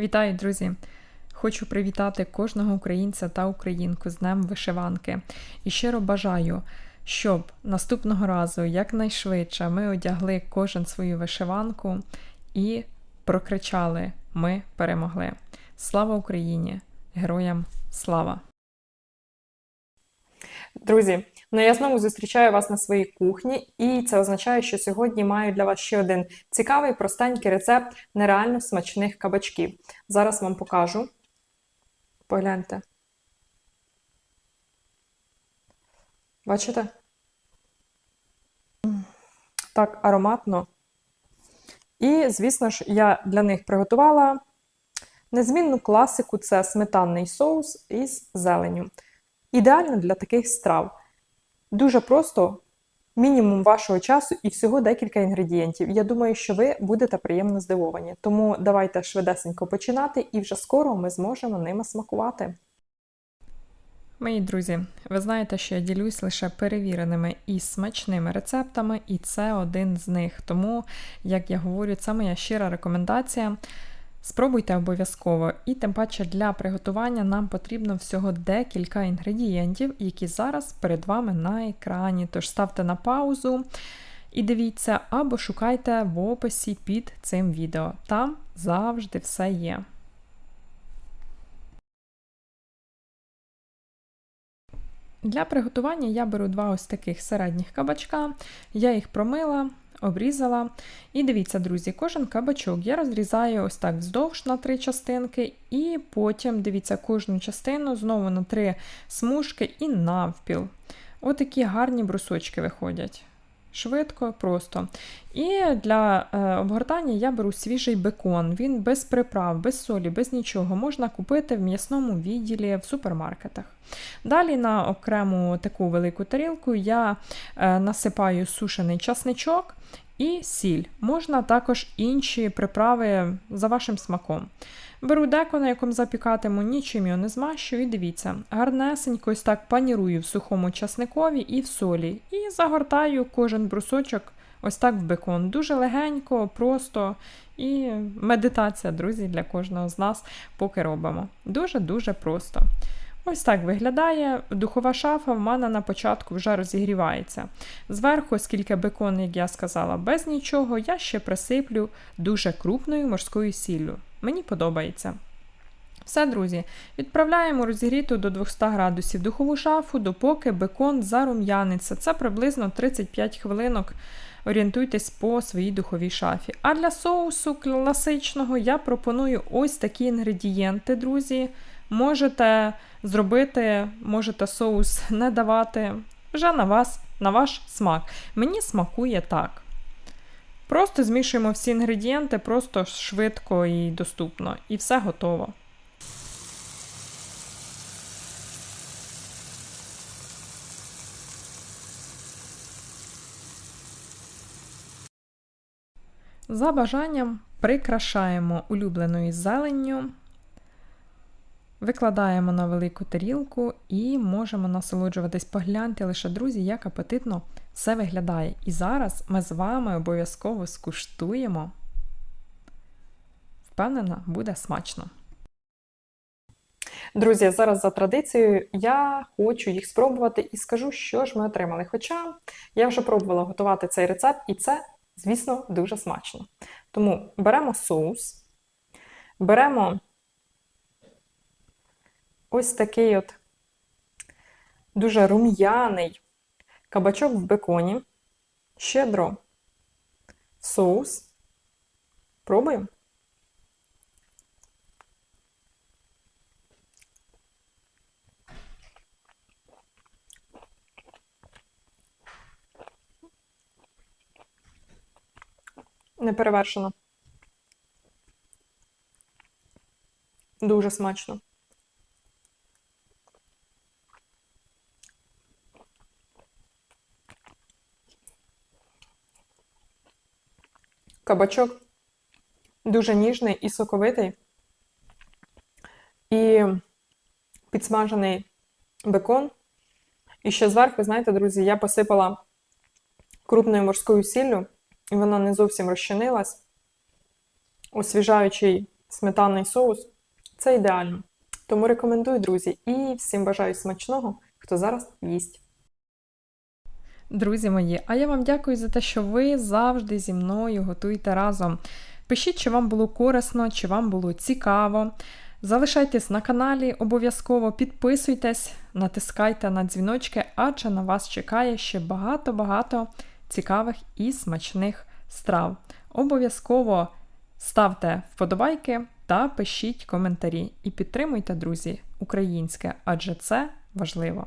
Вітаю, друзі! Хочу привітати кожного українця та українку з Днем Вишиванки. І щиро бажаю, щоб наступного разу якнайшвидше ми одягли кожен свою вишиванку і прокричали: Ми перемогли! Слава Україні! Героям слава! Друзі, ну я знову зустрічаю вас на своїй кухні, і це означає, що сьогодні маю для вас ще один цікавий, простенький рецепт нереально смачних кабачків. Зараз вам покажу. Погляньте. Бачите? Так, ароматно. І, звісно ж, я для них приготувала незмінну класику це сметанний соус із зеленню. Ідеально для таких страв. Дуже просто, мінімум вашого часу і всього декілька інгредієнтів. Я думаю, що ви будете приємно здивовані. Тому давайте швидесенько починати, і вже скоро ми зможемо ними смакувати. Мої друзі, ви знаєте, що я ділюсь лише перевіреними і смачними рецептами, і це один з них. Тому, як я говорю, це моя щира рекомендація. Спробуйте обов'язково, і тим паче для приготування нам потрібно всього декілька інгредієнтів, які зараз перед вами на екрані. Тож ставте на паузу і дивіться, або шукайте в описі під цим відео. Там завжди все є. Для приготування я беру два ось таких середніх кабачка, я їх промила, обрізала. І дивіться, друзі, кожен кабачок я розрізаю ось так вздовж на три частинки, і потім, дивіться, кожну частину знову на три смужки і навпіл. Отакі гарні брусочки виходять. Швидко, просто. І для е, обгортання я беру свіжий бекон. Він без приправ, без солі, без нічого. Можна купити в м'ясному відділі в супермаркетах. Далі на окрему таку велику тарілку я е, насипаю сушений часничок і сіль. Можна також інші приправи за вашим смаком. Беру деко, на якому запікатиму, нічим його не змащую, і дивіться, гарнесенько ось так панірую в сухому часникові і в солі. І загортаю кожен брусочок ось так в бекон. Дуже легенько, просто і медитація, друзі, для кожного з нас, поки робимо. Дуже-дуже просто. Ось так виглядає. Духова шафа в мене на початку вже розігрівається. Зверху, оскільки бекон, як я сказала, без нічого, я ще присиплю дуже крупною морською сіллю. Мені подобається. Все, друзі, відправляємо розігріту до 200 градусів духову шафу, допоки бекон зарум'яниться. Це приблизно 35 хвилинок. Орієнтуйтесь по своїй духовій шафі. А для соусу класичного я пропоную ось такі інгредієнти, друзі. Можете зробити, можете соус не давати. Вже на вас, на ваш смак. Мені смакує так. Просто змішуємо всі інгредієнти, просто швидко і доступно. І все готово. За бажанням прикрашаємо улюбленою зеленню, викладаємо на велику тарілку і можемо насолоджуватись. Погляньте лише, друзі, як апетитно все виглядає. І зараз ми з вами обов'язково скуштуємо. Впевнена, буде смачно. Друзі, зараз за традицією я хочу їх спробувати і скажу, що ж ми отримали. Хоча я вже пробувала готувати цей рецепт, і це, звісно, дуже смачно. Тому беремо соус, беремо ось такий от дуже рум'яний кабачок в беконі, щедро соус. Пробуємо. Неперевершено. Дуже смачно. Кабачок дуже ніжний і соковитий. І підсмажений бекон. І ще зверху, знаєте, друзі, я посипала крупною морською сіллю, і вона не зовсім розчинилась. Освіжаючий сметанний соус це ідеально. Тому рекомендую, друзі, і всім бажаю смачного, хто зараз їсть. Друзі мої, а я вам дякую за те, що ви завжди зі мною готуєте разом. Пишіть, чи вам було корисно, чи вам було цікаво. Залишайтесь на каналі, обов'язково підписуйтесь, натискайте на дзвіночки, адже на вас чекає ще багато-багато цікавих і смачних страв. Обов'язково ставте вподобайки та пишіть коментарі. І підтримуйте, друзі, українське, адже це важливо.